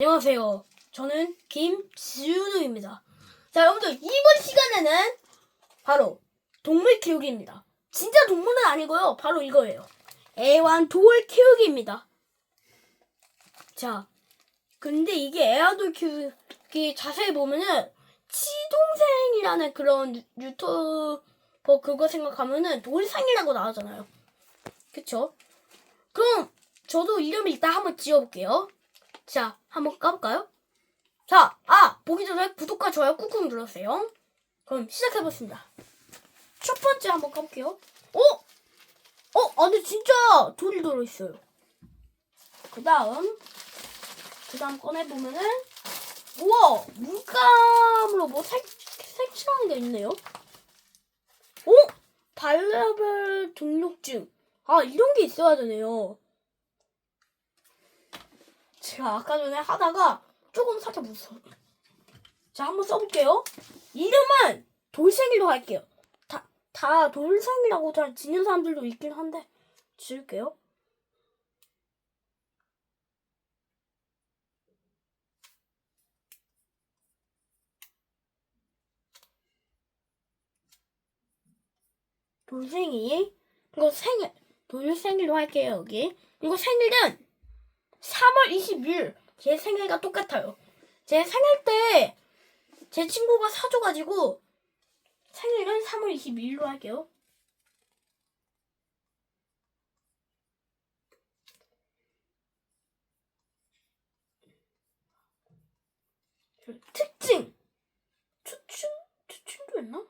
안녕하세요. 저는 김지윤우입니다. 자, 여러분들 이번 시간에는 바로 동물 키우기입니다. 진짜 동물은 아니고요. 바로 이거예요. 애완돌 키우기입니다. 자, 근데 이게 애완돌 키우기 자세히 보면은 치동생이라는 그런 유- 유튜버 그거 생각하면은 돌생이라고 나오잖아요. 그쵸? 그럼 저도 이름을 일단 한번 지어볼게요. 자, 한번 까볼까요? 자, 아! 보기 전에 구독과 좋아요 꾹꾹 눌러주세요. 그럼 시작해보겠습니다. 첫 번째 한번 까볼게요. 어? 어? 아, 근데 진짜 돌이 들어있어요. 그 다음, 그 다음 꺼내보면은, 우와! 물감으로 뭐 색, 색칠하는 게 있네요. 오! 반려별 등록증. 아, 이런 게 있어야 되네요. 제가 아까 전에 하다가 조금 살짝 무서워. 자, 한번 써볼게요. 이름은 돌생이로 할게요. 다, 다 돌생이라고 잘 지는 사람들도 있긴 한데, 지을게요. 돌생이. 이거 생일, 돌생이로 할게요, 여기. 이거 생일은 3월 20일 제 생일과 똑같아요. 제 생일 때 제 친구가 사줘가지고 생일은 3월 22일로 할게요. 특징 추측 추측도 했나?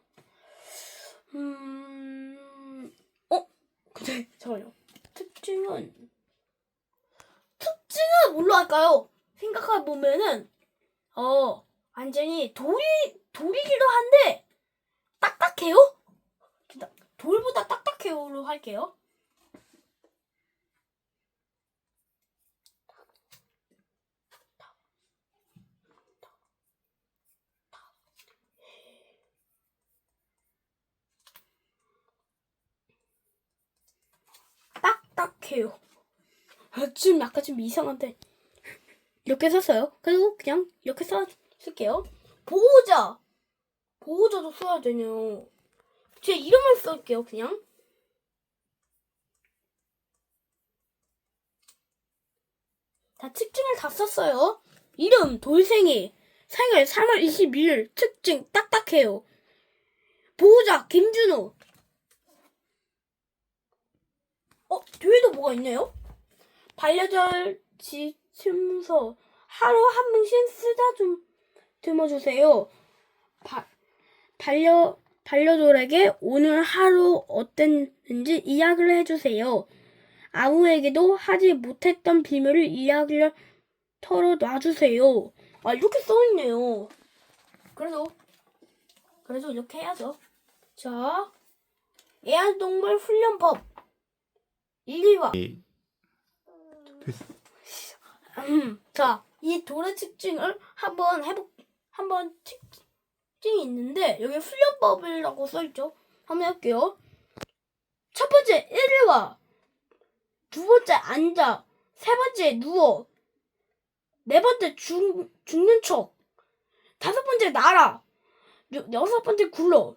음, 어, 근데 잠깐요. 특징은 특징은 뭘로 할까요? 생각해 보면은 어 완전히 돌이 돌이기도 한데 딱딱해요. 돌보다 딱딱해요로 할게요. 딱딱해요. 아, 좀 약간 좀 이상한데 이렇게 썼어요. 그리고 그냥 이렇게 써 쓸게요. 보호자 보호자도 써야 되네요. 제 이름을 쓸게요. 그냥 다 특징을 다 썼어요. 이름 돌생이 생일 3월 22일 특징 딱딱해요. 보호자 김준호 어 뒤에도 뭐가 있네요? 반려절 지 침서 하루 한 번씩 쓰다 좀 들어주세요. 바, 반려 반려돌에게 오늘 하루 어땠는지 이야기를 해주세요. 아무에게도 하지 못했던 비밀을 이야기를 털어 놔주세요. 아 이렇게 써있네요. 그래도 그래도 이렇게 해야죠. 자, 애완동물 훈련법 1화 됐어. 음, 자, 이 돌의 특징을 한번 해보, 한번 특징이 있는데, 여기 훈련법이라고 써 있죠? 한번 해볼게요. 첫 번째, 1화. 두 번째, 앉아. 세 번째, 누워. 네 번째, 죽, 죽는 척. 다섯 번째, 날아. 여, 여섯 번째, 굴러.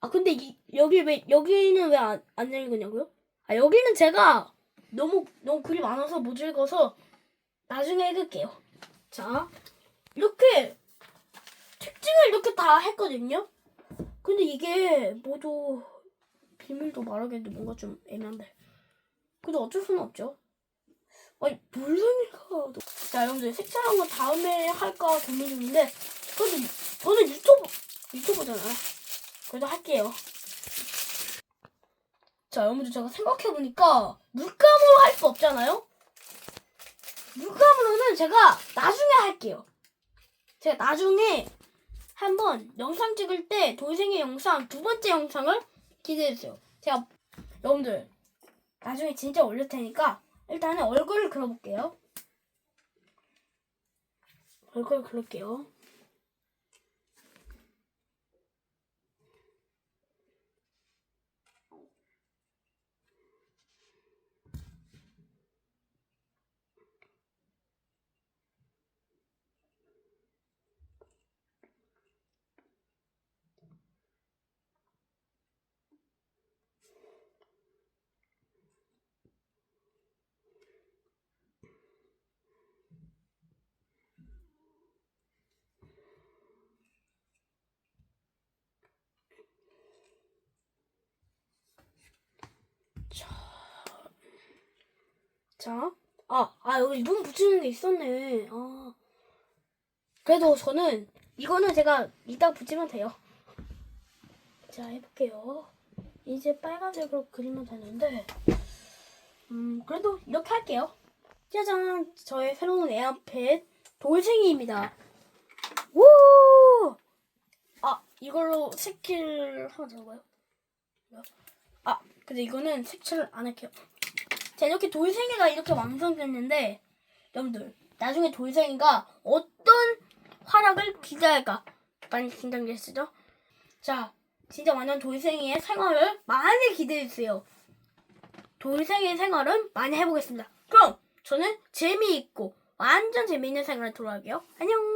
아, 근데 이, 여기 왜, 여기는 왜 안, 안 읽으냐고요? 아, 여기는 제가 너무, 너무 글이 많아서 못 읽어서 나중에 읽을게요. 자, 이렇게 특징을 이렇게 다 했거든요. 근데 이게 모두 비밀도 말하기도 뭔가 좀 애매한데. 근데 어쩔 수는 없죠. 아니, 물론이가. 자, 여러분들 색칠한 거 다음에 할까 고민 중인데, 근데 저는 유튜브, 유튜버잖아요. 그래도 할게요. 자, 여러분들 제가 생각해보니까 물감으로 할 수 없잖아요? 물감으로는 제가 나중에 할게요. 제가 나중에 한번 영상 찍을 때 돌생의 영상 두 번째 영상을 기대해주세요. 제가 여러분들 나중에 진짜 올릴 테니까 일단은 얼굴을 그려볼게요. 얼굴 그릴게요. 자, 아, 아, 여기 눈 붙이는 게 있었네. 아. 그래도 저는, 이거는 제가 이따 붙이면 돼요. 자, 해볼게요. 이제 빨간색으로 그리면 되는데, 음, 그래도 이렇게 할게요. 짜잔! 저의 새로운 에어펫 돌생이입니다. 우! 아, 이걸로 되는 거예요? 뭐야? 아, 근데 이거는 색칠을 안 할게요. 자, 이렇게 돌생이가 이렇게 완성됐는데, 여러분들, 나중에 돌생이가 어떤 활약을 기대할까? 많이 긴장되시죠? 자, 진짜 완전 돌생이의 생활을 많이 기대해주세요. 돌생이의 생활은 많이 해보겠습니다. 그럼, 저는 재미있고, 완전 재미있는 생활을 돌아올게요. 안녕!